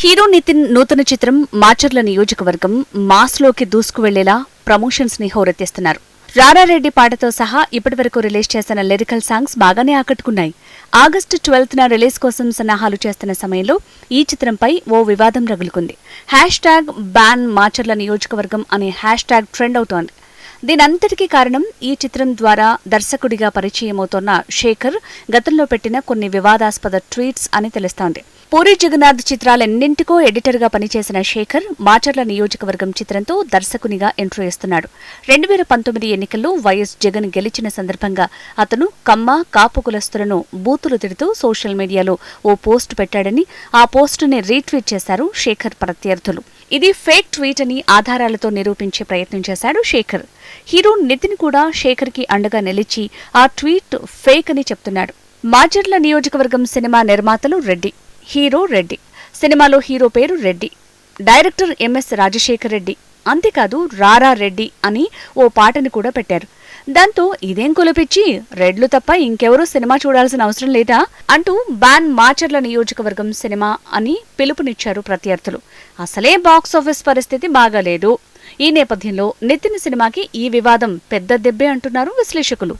Hero Nitin నూతన చిత్రం మాచర్ల నియోజకవర్గం మాస్లోకి దూసుకువెళ్ళేలా ప్రమోషన్స్ని హోరెత్తిస్తున్నారు రారారెడ్డి పాటతో సహా ఇప్పటివరకు రిలీజ్ చేసిన లిరికల్ సాంగ్స్ బాగానే ఆకట్టుకున్నాయి. ఆగస్టు ట్వెల్త్ న రిలీజ్ కోసం సన్నాహాలు చేస్తున్న సమయంలో ఈ చిత్రంపై ఓ వివాదం రగులుకుంది. హ్యాష్ ట్యాగ్ బ్యాన్ మాచర్ల నియోజకవర్గం అనే హ్యాష్ ట్యాగ్ ట్రెండ్ అవుతోంది. దీనంతటికీ కారణం ఈ చిత్రం ద్వారా దర్శకుడిగా పరిచయమవుతోన్న శేఖర్ గతంలో పెట్టిన కొన్ని వివాదాస్పద ట్వీట్స్ అని తెలుస్తోంది. పూరి జగన్నాథ్ చిత్రాలన్నింటికో ఎడిటర్గా పనిచేసిన శేఖర్ మాచర్ల నియోజకవర్గం చిత్రంతో దర్శకునిగా ఎంట్రీ ఇస్తున్నాడు రెండు వేల పంతొమ్మిది ఎన్నికల్లో వైఎస్ జగన్ గెలిచిన సందర్భంగా అతను కమ్మ కాపు కులస్తులను బూతులు తిడుతూ సోషల్ మీడియాలో ఓ పోస్ట్ పెట్టాడని ఆ పోస్టుని రీట్వీట్ చేశారు శేఖర్ ప్రత్యర్థులు. ఇది ఫేక్ ట్వీట్ అని ఆధారాలతో నిరూపించే ప్రయత్నం చేశాడు శేఖర్. హీరో నితిన్ కూడా శేఖర్కి అండగా నిలిచి ఆ ట్వీట్ ఫేక్ అని చెప్తున్నాడు. మాచర్ల నియోజకవర్గం సినిమా నిర్మాతలు రెడ్డి. హీరో రెడ్డి. సినిమాలో హీరో పేరు Reddy. Director MS Rajasekhar Reddy. అంతేకాదు రారా రెడ్డి అని ఓ పాటను కూడా పెట్టారు. దాంతో ఇదేం కొలిపిచ్చి రెడ్లు తప్ప ఇంకెవరూ సినిమా చూడాల్సిన అవసరం లేదా? అంటూ బ్యాన్ మాచర్ల నియోజకవర్గం సినిమా అని పిలుపునిచ్చారు ప్రత్యర్థులు. అసలే బాక్స్ ఆఫీస్ పరిస్థితి బాగాలేదు. ఈ నేపథ్యంలో నితిన్ సినిమాకి ఈ వివాదం పెద్ద దెబ్బే అంటున్నారు విశ్లేషకులు.